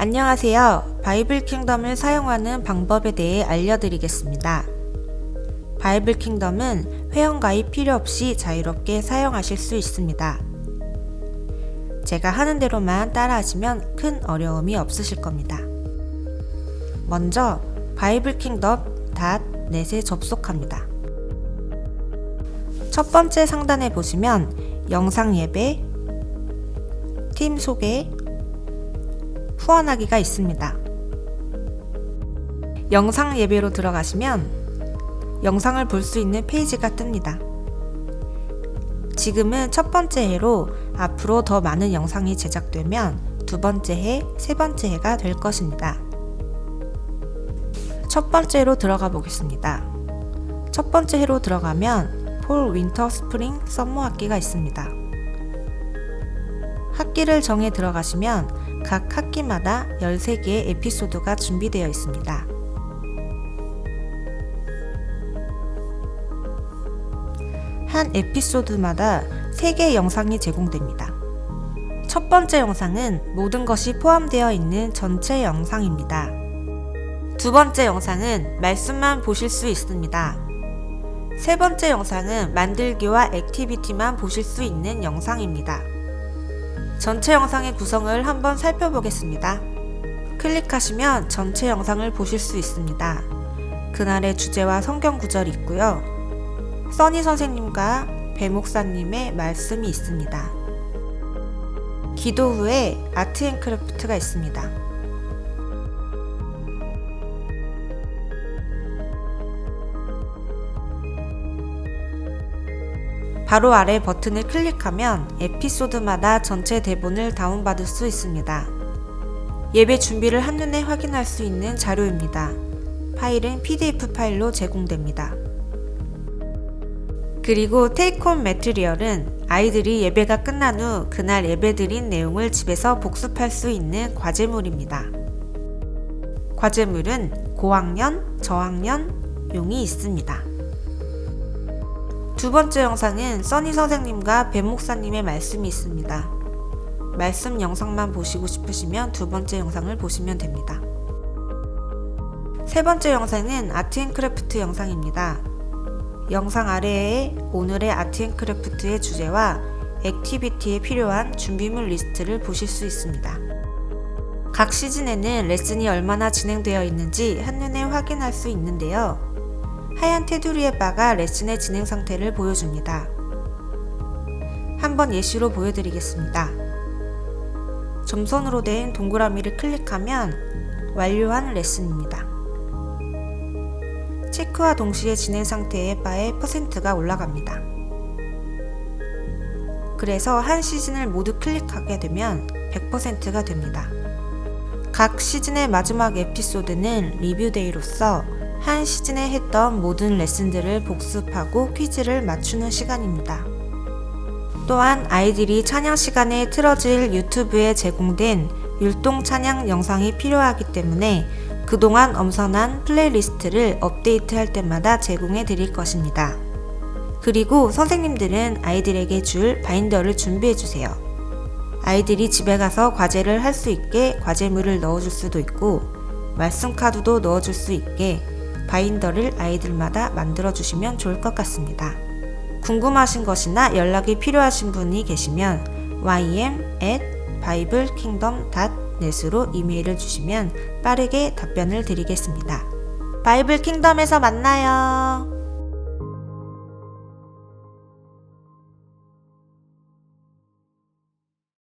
안녕하세요. 바이블 킹덤을 사용하는 방법에 대해 알려드리겠습니다. 바이블 킹덤은 회원가입 필요 없이 자유롭게 사용하실 수 있습니다. 제가 하는 대로만 따라하시면 큰 어려움이 없으실 겁니다. 먼저 바이블 킹덤 닷넷에 접속합니다. 첫 번째 상단에 보시면 영상 예배, 팀 소개, 후원하기가 있습니다. 영상 예배로 들어가시면 영상을 볼 수 있는 페이지가 뜹니다. 지금은 첫 번째 해로 앞으로 더 많은 영상이 제작되면 두 번째 해, 세 번째 해가 될 것입니다. 첫 번째로 들어가 보겠습니다. 첫 번째 해로 들어가면 폴, 윈터, 스프링, 썸머 학기가 있습니다. 학기를 정해 들어가시면 각 학기마다 13개의 에피소드가 준비되어 있습니다. 한 에피소드마다 3개의 영상이 제공됩니다. 첫 번째 영상은 모든 것이 포함되어 있는 전체 영상입니다. 두 번째 영상은 말씀만 보실 수 있습니다. 세 번째 영상은 만들기와 액티비티만 보실 수 있는 영상입니다. 전체 영상의 구성을 한번 살펴보겠습니다. 클릭하시면 전체 영상을 보실 수 있습니다. 그날의 주제와 성경 구절이 있고요. 써니 선생님과 배 목사님의 말씀이 있습니다. 기도 후에 아트 앤 크래프트가 있습니다. 바로 아래 버튼을 클릭하면 에피소드마다 전체 대본을 다운받을 수 있습니다. 예배 준비를 한눈에 확인할 수 있는 자료입니다. 파일은 PDF 파일로 제공됩니다. 그리고 테이크홈 매트리얼은 아이들이 예배가 끝난 후 그날 예배드린 내용을 집에서 복습할 수 있는 과제물입니다. 과제물은 고학년, 저학년, 용이 있습니다. 두 번째 영상은 써니 선생님과 배 목사님의 말씀이 있습니다. 말씀 영상만 보시고 싶으시면 두 번째 영상을 보시면 됩니다. 세 번째 영상은 아트앤크래프트 영상입니다. 영상 아래에 오늘의 아트앤크래프트의 주제와 액티비티에 필요한 준비물 리스트를 보실 수 있습니다. 각 시즌에는 레슨이 얼마나 진행되어 있는지 한눈에 확인할 수 있는데요. 하얀 테두리의 바가 레슨의 진행 상태를 보여줍니다. 한번 예시로 보여드리겠습니다. 점선으로 된 동그라미를 클릭하면 완료한 레슨입니다. 체크와 동시에 진행 상태의 바의 퍼센트가 올라갑니다. 그래서 한 시즌을 모두 클릭하게 되면 100%가 됩니다. 각 시즌의 마지막 에피소드는 리뷰데이로서 한 시즌에 했던 모든 레슨들을 복습하고 퀴즈를 맞추는 시간입니다. 또한 아이들이 찬양 시간에 틀어질 유튜브에 제공된 율동 찬양 영상이 필요하기 때문에 그동안 엄선한 플레이리스트를 업데이트할 때마다 제공해 드릴 것입니다. 그리고 선생님들은 아이들에게 줄 바인더를 준비해 주세요. 아이들이 집에 가서 과제를 할 수 있게 과제물을 넣어줄 수도 있고, 말씀 카드도 넣어줄 수 있게 바인더를 아이들마다 만들어 주시면 좋을 것 같습니다. 궁금하신 것이나 연락이 필요하신 분이 계시면 ym at biblekingdom.net으로 이메일을 주시면 빠르게 답변을 드리겠습니다. 바이블 킹덤에서 만나요.